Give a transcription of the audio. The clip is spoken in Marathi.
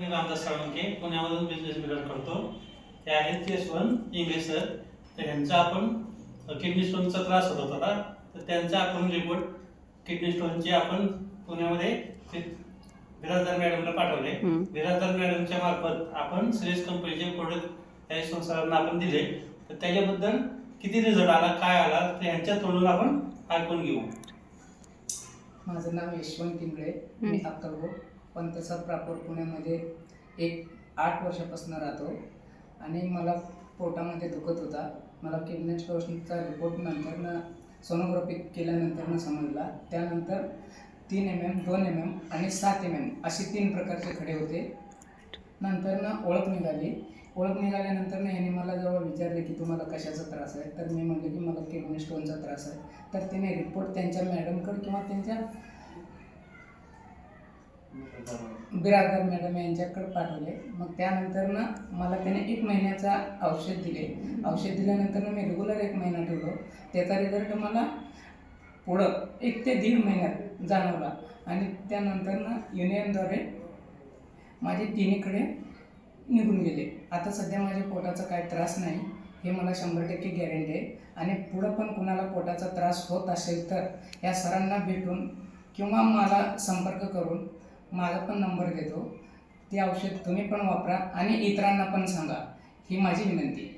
मी रामदास साळुंके पुण्यामधून बिझनेस बिल्डर करतो. ते आहेत यशवंत इंगळे सर तर ह्यांचा आपण किडनी स्टोनचा त्रास होत होता. तर त्यांचा आपण रिपोर्ट किडनी स्टोनचे आपण पुण्यामध्ये बिराजदार मॅडमला पाठवले. बिराजदार मॅडमच्या मार्फत आपण श्रेयस कंपनीचे प्रोडक्ट त्या संस्थांना आपण दिले. तर त्याच्याबद्दल किती रिझल्ट आला काय आला तर ह्यांच्या तोंडून आपण ऐकून घेऊ. माझं नाव यशवंत इंगळे. मी अक्कलकोट पण तसं प्रॉपर पुण्यामध्ये एक आठ वर्षापासून राहतो. आणि मला पोटामध्ये दुखत होता. मला किडनी स्टोनचा रिपोर्ट नंतर सोनोग्राफी केल्यानंतर समजला. त्यानंतर तीन एम एम दोन एम एम आणि सात एम एम असे तीन प्रकारचे खडे होते. नंतर ना ओळख निघाली. ओळख निघाल्यानंतर ना ह्याने मला जेव्हा विचारले की तुम्हाला कशाचा त्रास आहे? तर मी म्हटलं की मला किडनी स्टोनचा त्रास आहे. तर त्याने रिपोर्ट त्यांच्या मॅडमकडे किंवा त्यांच्या बिरादर मॅडम यांच्याकडे पाठवले. मग त्यानंतर ना मला त्याने एक महिन्याचा औषध दिले. औषध दिल्यानंतर मी रेग्युलर एक महिना ठेवलो. त्याचा रिझल्ट मला पुढं एक ते दीड महिन्यात जाणवला. आणि त्यानंतर ना युनियनद्वारे माझे तिन्हीकडे निघून गेले. आता सध्या माझ्या पोटाचा काय त्रास नाही हे मला शंभर टक्के गॅरंटी आहे. आणि पुढं पण कुणाला पोटाचा त्रास होत असेल तर या सरांना भेटून किंवा मला संपर्क करून माझा पण नंबर देतो ते औषध तुम्ही पण वापरा आणि इतरांना पण सांगा. ही माझी विनंती आहे.